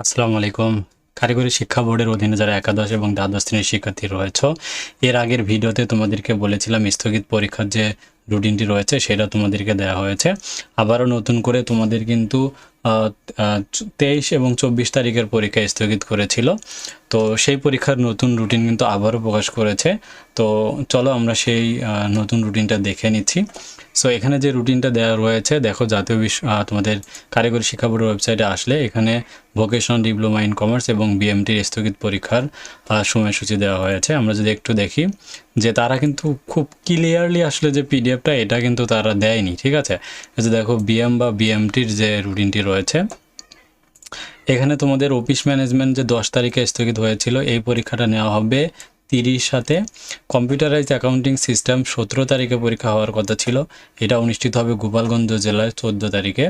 আসসালামু আলাইকুম। কারিগরি শিক্ষা বোর্ডের অধীনে যারা একাদশ এবং দ্বাদশ শ্রেণির শিক্ষার্থী রয়েছে, এর আগের ভিডিওতে তোমাদেরকে বলেছিলাম স্থগিত পরীক্ষার যে রুটিনটি রয়েছে, সেটা তোমাদেরকে দেওয়া হয়েছে। আবারও নতুন করে তোমাদের কিন্তু তেইশ এবং চব্বিশ তারিখের পরীক্ষা স্থগিত করেছিল। তো সেই পরীক্ষার নতুন রুটিন কিন্তু আবারও প্রকাশ করেছে। তো চলো আমরা সেই নতুন রুটিনটা দেখে নিচ্ছি। সো এখানে যে রুটিনটা দেওয়া রয়েছে, দেখো জাতীয় বিশ্ব তোমাদের কারিগরি শিক্ষা বোর্ডের ওয়েবসাইটে আসলে এখানে ভোকেশনাল ডিপ্লোমা ইন কমার্স এবং বিএমটির স্থগিত পরীক্ষার সময়সূচি দেওয়া হয়েছে। আমরা যদি একটু দেখি যে তারা কিন্তু খুব ক্লিয়ারলি আসলে যে পিডিএফটা এটা কিন্তু তারা দেয়নি, ঠিক আছে? দেখো বিএম বা বিএমটির যে রুটিনটি রয়েছে এখানে তোমাদের অফিস ম্যানেজমেন্ট যে দশ তারিখে স্থগিত হয়েছিল, এই পরীক্ষাটা নেওয়া হবে তিরিশ সাথে। কম্পিউটারাইজ অ্যাকাউন্টিং সিস্টেম সতেরো তারিখে পরীক্ষা হওয়ার কথা ছিল। এটা অনুষ্ঠিত হবে গোপালগঞ্জ জেলায় চোদ্দ তারিখে।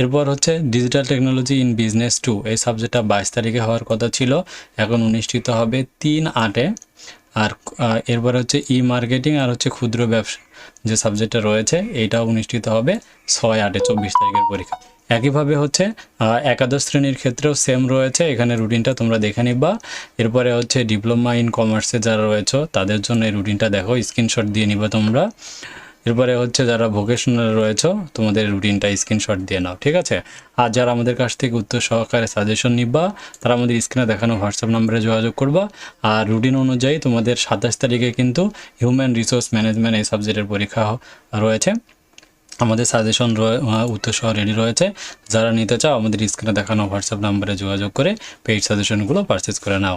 এরপর হচ্ছে digital technology in business two, এই সাবজেক্টটা বাইশ তারিখে হওয়ার কথা ছিল। এখন অনুষ্ঠিত হবে তিন আটে। আর এরপর হচ্ছে ই মার্কেটিং আর হচ্ছে ক্ষুদ্র ব্যবসা যে সাবজেক্টটা রয়েছে এইটা অনুষ্ঠিত হবে ছয় আটে, চব্বিশ তারিখের পরীক্ষা। একইভাবে হচ্ছে একাদশ শ্রেণির ক্ষেত্রেও সেম রয়েছে। এখানে রুটিনটা তোমরা দেখে নিবা। এরপরে হচ্ছে ডিপ্লোমা ইন কমার্সে যারা রয়েছে, তাদের জন্য এই রুটিনটা দেখো স্ক্রিনশট দিয়ে নিবা তোমরা। এরপরে হচ্ছে যারা ভোকেশনাল রয়েছে, তোমাদের রুটিনটা স্ক্রিনশট দিয়ে নাও, ঠিক আছে? আর যারা আমাদের কাছ থেকে উত্তর সহকারে সাজেশন নিবা, তারা আমাদের স্ক্রিনে দেখানো হোয়াটসঅ্যাপ নাম্বারে যোগাযোগ করবা। আর রুটিন অনুযায়ী তোমাদের সাতাশ তারিখে কিন্তু হিউম্যান রিসোর্স ম্যানেজমেন্ট এই সাবজেক্টের পরীক্ষা রয়েছে। আমাদের সাজেশন উত্তর সহ রেডি রয়েছে। যারা নিতে চাও, আমাদের স্ক্রিনে দেখানো হোয়াটসঅ্যাপ নাম্বারে যোগাযোগ করে পেইড সাজেশনগুলো পারচেস করে নাও।